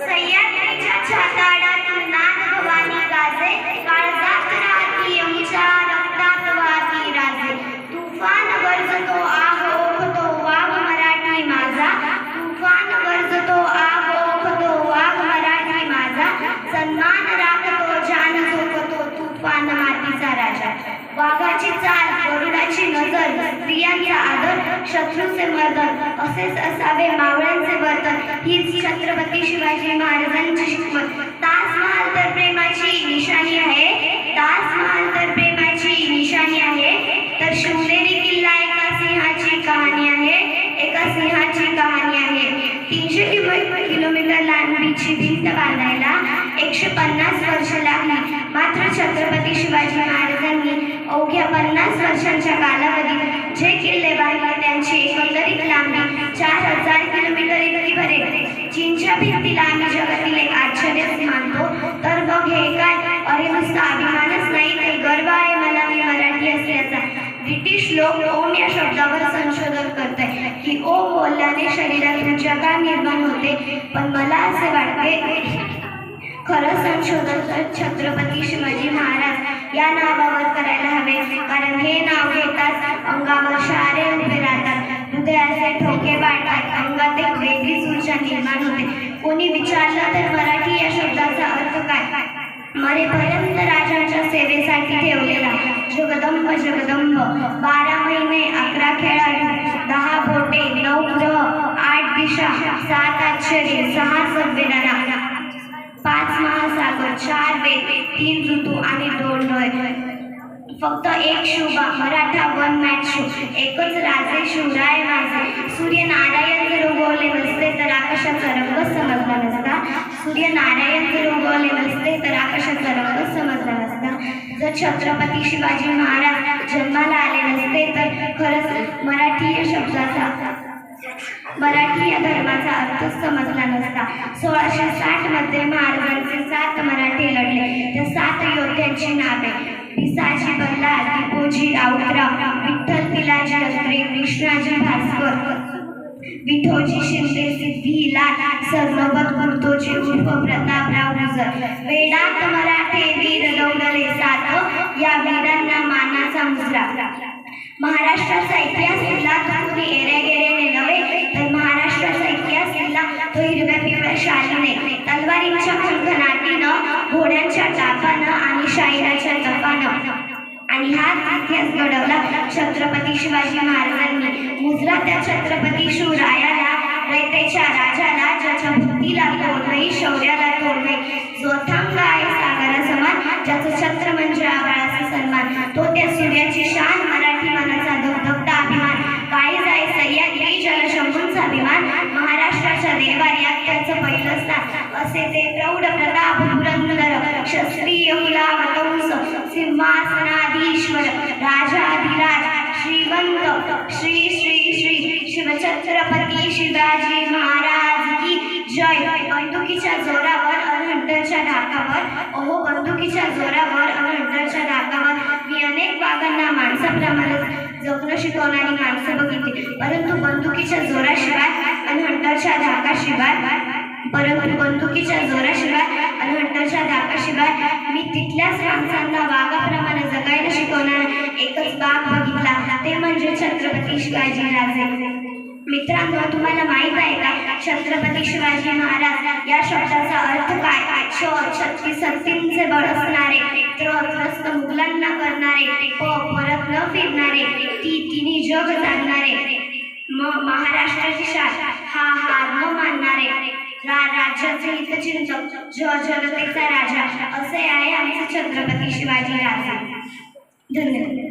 सह्याद्रीच्या छाताडातून भवानी गाजे काळजात राहती आमच्या रक्तात वाहती राजे. तुफान ओखतो वाघ मराठी माझा. तुफान ओखतो वाघ मराठी माझा. सन्मान राखतो जान तुफान मातीचा राजा. वाघाची चाल गरुडाची नजर स्त्रियांचा आदर शत्रूचे मर्दन असेच असावे मावळ्यांचे वर्तन हीच छत्रपती शिवाजी महाराजांची शिकवण ताजमहाल तर प्रेमाची निशाणी आहे. ताजमहाल तर प्रेमाची निशाणी आहे. तर शिवनेरी किल्ला एका सिंहाची कहाणी आहे. एका सिंहाची कहाणी आहे. तीनशे किलोमीटर लांबीची भिंत बांधायला एकशे पन्नास वर्ष लागली. मात्र छत्रपती शिवाजी महाराज अवघ्या पन्नास वर्षांच्या कालावधीत जे किल्ले बांधले त्यांची एकंदरीत लांबी चार हजार किलोमीटर इतकी भरेल चीनच्या भिंतीला आम्ही जगातील एक आश्चर्यच मानतो. तर मग हे काय? अरे नुसता अभिमानच नाही ते गर्व आहे मला मी मराठी असल्याचा. ब्रिटिश लोक ओम या शब्दावर संशोधन करते की ओम बोलल्याने शरीरात जगा निर्माण होते. पण मला असे वाटते खरं संशोधन छत्रपती शिवाजी महाराज या नावावर कारण हे नाव घेतात अंगावर शारे उभे राहतात. हृदयाचे ठोके वाढतात. अंगात एक वेगळीच ऊर्जा निर्माण होते. कोणी विचारलं तर मराठी या शब्दाचा अर्थ काय? मरेपर्यंत राजाच्या सेवेसाठी ठेवलेला जगदंब जगदंब. बारा महिने अकरा खेळाडू दहा बोटे नऊ ग्रह आठ दिशा सात आश्चर्य सहा संवेदना. पाच महासागर चार वेद तीन ऋतू फक्त एक शोभा मराठा वन मॅच शो एकच राजे शिवराय माझे. सूर्यनारायण जर उगवले नसते तर आकाशाचा रंग समजला नसता. सूर्यनारायण जर उगवले नसते तर आकाशाचा रंग समजला नसता. जर छत्रपती शिवाजी महाराज जन्माला आले नसते तर खरंच मराठी या शब्दाचा मराठी या धर्माचा अर्थ समजला नसता. सोळाशे साठमध्ये महाराजांचे सात मराठी सात योद्ध्यांची नावे पिसाजी बल्लाळ दिपोजी राऊतराव विठ्ठल पिलाजी अत्रे कृष्णाजी भास्कर. विठोजी शिंदे सिद्धी लाल सरनोबत गुरुतोजी उर्फ प्रतापराव गुजर. वेडात मराठे वीर दौडले सात. या वीरांना मानाचा मुजरा. महाराष्ट्राचा इतिहास लिहिला तर कुणी एरे गेरेने नव्हे तर महाराष्ट्राचा इतिहास लिहिला तो हिरव्या पिवळ्या शालीने तलवारींच्या घोड्यांच्या टापानं आणि शाहिराच्या तपानं आणि हाच इतिहास घडवला छत्रपती शिवाजी महाराजांनी. मुजला त्या छत्रपती शिवरायाला रयतेच्या राजाला ज्याच्या बुद्धीला तोड नाही शौर्याला तोड नाही. जो अथांग आहे सागरासमान ज्याचं छत्र म्हणजे आबाळाचा सन्मान. तो त्या सूर्याची शान मराठी मनाचा धबधबता अभिमान. काही जाय सह्याद्री जलशंभूंचा अभिमान. महाराष्ट्राच्या देवाऱ्यात त्याचं पहिलं स्थान. असे ते प्रौढ प्रताप पुरंदर क्षत्रिय कुलावतंस सिंहासनाधीश्वर राजाधिराज श्रीमंत श्री श्री श्री शिवछत्रपती शिवाजी महाराज की जय. बंदुकीच्या जोरावर अनहंटरच्या धाकावर अहो बंदुकीच्या जोरावर अनहंटरच्या धाकावर मी अनेक वाघांना माणसाप्रमाणे जगणं शिकवणारी माणसं बघितली. परंतु बंदुकीच्या जोराशिवाय अनहंटरच्या धाकाशिवाय परंतु बंदुकीच्या जोराशिवाय आणि हंटरच्या धाकाशिवाय मी तिथल्याच माणसांना वाघाप्रमाणे जगायला शिकवणार एकच बाग बघितला ते म्हणजे छत्रपती शिवाजी राजे मित्रांनो तुम्हाला माहीत आहे का छत्रपती शिवाजी महाराज या शब्दाचा अर्थ काय शौर छत्री सत्तींचे बळ असणारे त्रस्त मुघलांना करणारे प परत न फिरणारे ती तिन्ही जग जाणणारे म महाराष्ट्राची शान हा हार न मानणारे रा राज्याचे हितचिंतक जनतेचा राजा असे आहे आमचे छत्रपती शिवाजी राजा. धन्यवाद.